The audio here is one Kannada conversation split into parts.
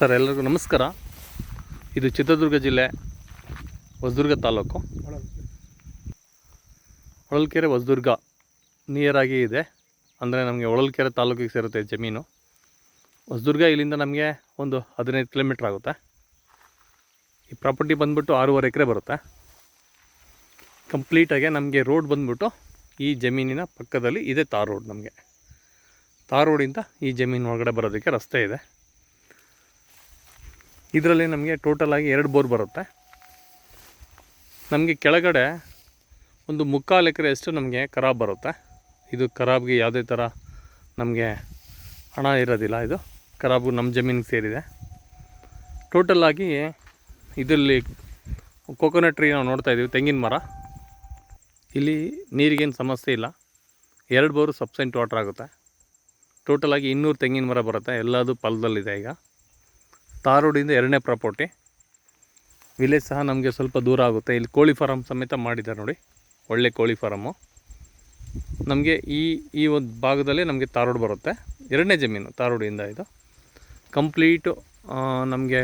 ಸರ್ ಎಲ್ಲರಿಗೂ ನಮಸ್ಕಾರ. ಇದು ಚಿತ್ರದುರ್ಗ ಜಿಲ್ಲೆ ಹೊಸದುರ್ಗ ತಾಲೂಕು. ಹೊಳಲ್ಕೆರೆ ಹೊಸದುರ್ಗ ನಿಯರಾಗಿ ಇದೆ. ಅಂದರೆ ನಮಗೆ ಹೊಳಲ್ಕೆರೆ ತಾಲೂಕಿಗೆ ಸೇರುತ್ತೆ ಜಮೀನು. ಹೊಸದುರ್ಗ ಇಲ್ಲಿಂದ ನಮಗೆ ಒಂದು ಹದಿನೈದು ಕಿಲೋಮೀಟ್ರ್ ಆಗುತ್ತೆ. ಈ ಪ್ರಾಪರ್ಟಿ ಬಂದ್ಬಿಟ್ಟು ಆರೂವರೆ ಎಕರೆ ಬರುತ್ತೆ. ಕಂಪ್ಲೀಟಾಗಿ ನಮಗೆ ರೋಡ್ ಬಂದ್ಬಿಟ್ಟು ಈ ಜಮೀನಿನ ಪಕ್ಕದಲ್ಲಿ ಇದೆ ತಾರ್ ರೋಡ್ ನಮಗೆ. ತಾರ್ ರೋಡಿಂದ ಈ ಜಮೀನು ಒಳಗಡೆ ಬರೋದಕ್ಕೆ ರಸ್ತೆ ಇದೆ. ಇದರಲ್ಲಿ ನಮಗೆ ಟೋಟಲಾಗಿ ಎರಡು ಬೋರ್ ಬರುತ್ತೆ. ನಮಗೆ ಕೆಳಗಡೆ ಒಂದು ಮುಕ್ಕಾಲು ಎಕರೆಯಷ್ಟು ನಮಗೆ ಖರಾಬ್ ಬರುತ್ತೆ. ಇದು ಖರಾಬ್ಗೆ ಯಾವುದೇ ಥರ ನಮಗೆ ಹಣ ಇರೋದಿಲ್ಲ ಇದು. ಖರಾಬು ನಮ್ಮ ಜಮೀನಿಗೆ ಸೇರಿದೆ. ಟೋಟಲಾಗಿ ಇದರಲ್ಲಿ ಕೋಕೋನಟ್ ಟ್ರೀ ನಾವು ನೋಡ್ತಾ ಇದ್ದೀವಿ, ತೆಂಗಿನ ಮರ. ಇಲ್ಲಿ ನೀರಿಗೇನು ಸಮಸ್ಯೆ ಇಲ್ಲ. ಎರಡು ಬೋರು ಸಬ್ಸೆಂಟ್ ವಾಟ್ರ್ ಆಗುತ್ತೆ. ಟೋಟಲಾಗಿ ಇನ್ನೂರು ತೆಂಗಿನ ಮರ ಬರುತ್ತೆ. ಎಲ್ಲದೂ ಫಲದಲ್ಲಿದೆ ಈಗ. ತಾರ್ ರೋಡಿಂದ ಎರಡನೇ ಪ್ರಾಪರ್ಟಿ. ವಿಲೇಜ್ ಸಹ ನಮಗೆ ಸ್ವಲ್ಪ ದೂರ ಆಗುತ್ತೆ. ಇಲ್ಲಿ ಕೋಳಿ ಫಾರಮ್ ಸಮೇತ ಮಾಡಿದ್ದಾರೆ ನೋಡಿ. ಒಳ್ಳೆ ಕೋಳಿ ಫಾರಮ್ಮು ನಮಗೆ ಈ ಈ ಒಂದು ಭಾಗದಲ್ಲೇ ನಮಗೆ ತಾರೋಡು ಬರುತ್ತೆ. ಎರಡನೇ ಜಮೀನು ತಾರೋಡಿಯಿಂದ ಇದು. ಕಂಪ್ಲೀಟು ನಮಗೆ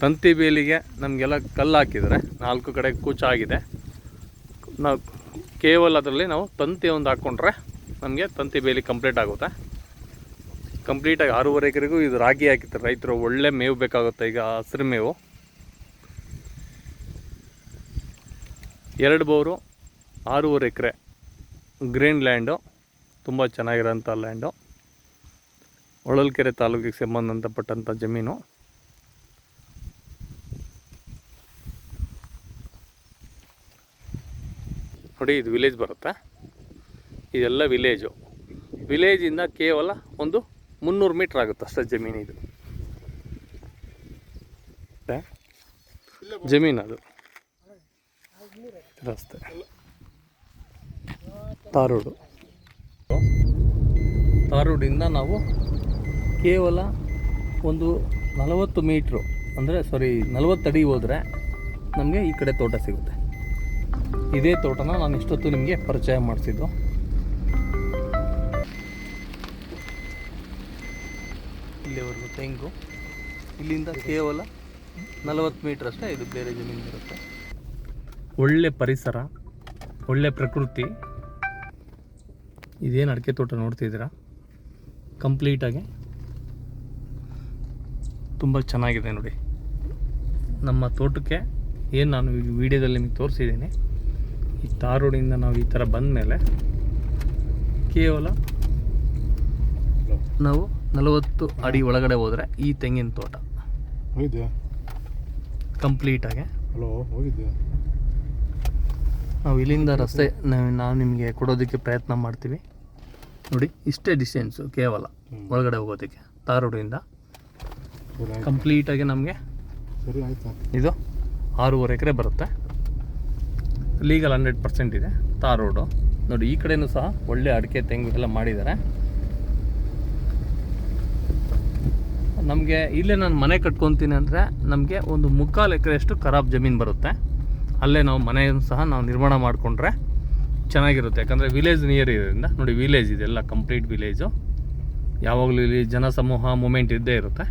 ತಂತಿ ಬೇಲಿಗೆ ನಮಗೆಲ್ಲ ಕಲ್ಲು ಹಾಕಿದರೆ ನಾಲ್ಕು ಕಡೆ ಕೂಚಾಗಿದೆ ನಾವು ಕೇವಲ ಅದರಲ್ಲಿ ನಾವು ತಂತಿ ಒಂದು ಹಾಕ್ಕೊಂಡ್ರೆ ನಮಗೆ ತಂತಿ ಬೇಲಿ ಕಂಪ್ಲೀಟ್ ಆಗುತ್ತೆ. ಕಂಪ್ಲೀಟಾಗಿ ಆರೂವರೆ ಎಕರೆಗೂ ಇದು ರಾಗಿ ಹಾಕಿರ್ತಾರೆ ರೈತರು ಒಳ್ಳೆ ಮೇವು ಬೇಕಾಗುತ್ತೆ ಈಗ ಹಸಿರು ಮೇವು. ಎರಡು ಬೋರು, ಆರೂವರೆ ಎಕರೆ ಗ್ರೀನ್ ಲ್ಯಾಂಡು, ತುಂಬ ಚೆನ್ನಾಗಿರೋಂಥ ಲ್ಯಾಂಡು. ಹೊಳಲ್ಕೆರೆ ತಾಲೂಕಿಗೆ ಸಂಬಂಧಪಟ್ಟಂಥ ಜಮೀನು. ನೋಡಿ, ಇದು ವಿಲೇಜ್ ಬರುತ್ತೆ. ಇದೆಲ್ಲ ವಿಲೇಜು ವಿಲೇಜಿಂದ ಕೇವಲ ಒಂದು ಮುನ್ನೂರು ಮೀಟ್ರ್ ಆಗುತ್ತೆ ಅಷ್ಟೇ ಜಮೀನು ಇದು. ಜಮೀನು ಅದು. ರಸ್ತೆ. ತಾರೋಡು ತಾರೋಡಿಂದ ನಾವು ಕೇವಲ ಒಂದು ನಲವತ್ತು ಮೀಟ್ರು ಅಂದರೆ ಸಾರಿ ನಲವತ್ತು ಅಡಿ ಹೋದರೆ ನಮಗೆ ಈ ಕಡೆ ತೋಟ ಸಿಗುತ್ತೆ. ಇದೇ ತೋಟನ ನಾನು ಇಷ್ಟೊತ್ತು ನಿಮಗೆ ಪರಿಚಯ ಮಾಡಿಸಿದ್ದು. ಇಲ್ಲಿವರೆಗೂ ತೆಂಗು. ಇಲ್ಲಿಂದ ಕೇವಲ ನಲವತ್ತು ಮೀಟರ್ ಅಷ್ಟೇ ಇದು ಬೇರೆ ಜಮೀನು ಬರುತ್ತೆ. ಒಳ್ಳೆ ಪರಿಸರ ಒಳ್ಳೆ ಪ್ರಕೃತಿ. ಇದೇನು ಅಡಿಕೆ ತೋಟ ನೋಡ್ತಿದ್ದೀರಾ ಕಂಪ್ಲೀಟಾಗಿ ತುಂಬ ಚೆನ್ನಾಗಿದೆ ನೋಡಿ. ನಮ್ಮ ತೋಟಕ್ಕೆ ಏನು ನಾನು ಈ ವಿಡಿಯೋದಲ್ಲಿ ನಿಮಗೆ ತೋರಿಸಿದ್ದೀನಿ. ಈ ತಾರ್ ರೋಡಿಂದ ನಾವು ಈ ಥರ ಬಂದ ಮೇಲೆ ಕೇವಲ ನಾವು ನಲವತ್ತು ಅಡಿ ಒಳಗಡೆ ಹೋದರೆ ಈ ತೆಂಗಿನ ತೋಟ. ಹೋಗಿದ್ಯಾ? ಕಂಪ್ಲೀಟಾಗಿ. ಹಲೋ ಹೋಗಿದ್ಯಾ? ನಾವು ಇಲ್ಲಿಂದ ರಸ್ತೆ ನಾವು ನಿಮಗೆ ಕೊಡೋದಕ್ಕೆ ಪ್ರಯತ್ನ ಮಾಡ್ತೀವಿ. ನೋಡಿ ಇಷ್ಟೇ ಡಿಸ್ಟೆನ್ಸು ಕೇವಲ ಒಳಗಡೆ ಹೋಗೋದಕ್ಕೆ ತಾರ್ ರೋಡಿಂದ ಸರಿ ಆಯ್ತು. ಕಂಪ್ಲೀಟಾಗಿ ನಮಗೆ ಸರಿ ಆಯ್ತಾ. ಇದು ಆರೂವರೆ ಎಕರೆ ಬರುತ್ತೆ. ಲೀಗಲ್ ಹಂಡ್ರೆಡ್ ಪರ್ಸೆಂಟ್ ಇದೆ ತಾರ್ ರೋಡು ನೋಡಿ ಈ ಕಡೆಯೂ ಸಹ ಒಳ್ಳೆ ಅಡಿಕೆ ತೆಂಗು ಎಲ್ಲ ಮಾಡಿದ್ದಾರೆ. ನಮಗೆ ಇಲ್ಲೇ ನಾನು ಮನೆ ಕಟ್ಕೊತೀನಿ ಅಂದರೆ ನಮಗೆ ಒಂದು ಮುಕ್ಕಾಲು ಎಕರೆಯಷ್ಟು ಖರಾಬ್ ಜಮೀನು ಬರುತ್ತೆ. ಅಲ್ಲೇ ನಾವು ಮನೆಯನ್ನು ಸಹ ನಾವು ನಿರ್ಮಾಣ ಮಾಡಿಕೊಂಡ್ರೆ ಚೆನ್ನಾಗಿರುತ್ತೆ. ಯಾಕಂದರೆ ವಿಲೇಜ್ ನಿಯರ್ ಇರೋದ್ರಿಂದ, ನೋಡಿ ವಿಲೇಜ್ ಇದೆಲ್ಲ ಕಂಪ್ಲೀಟ್ ವಿಲೇಜು ಯಾವಾಗಲೂ ಇಲ್ಲಿ ಜನಸಮೂಹ ಮೂಮೆಂಟ್ ಇದ್ದೇ ಇರುತ್ತೆ.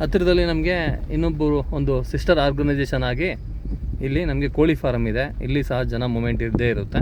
ಹತ್ತಿರದಲ್ಲಿ ನಮಗೆ ಇನ್ನೊಬ್ಬರು ಒಂದು ಸಿಸ್ಟರ್ ಆರ್ಗನೈಸೇಷನ್ ಆಗಿ ಇಲ್ಲಿ ನಮಗೆ ಕೋಳಿ ಫಾರಮ್ ಇದೆ. ಇಲ್ಲಿ ಸಹ ಜನ ಮೂಮೆಂಟ್ ಇದ್ದೇ ಇರುತ್ತೆ.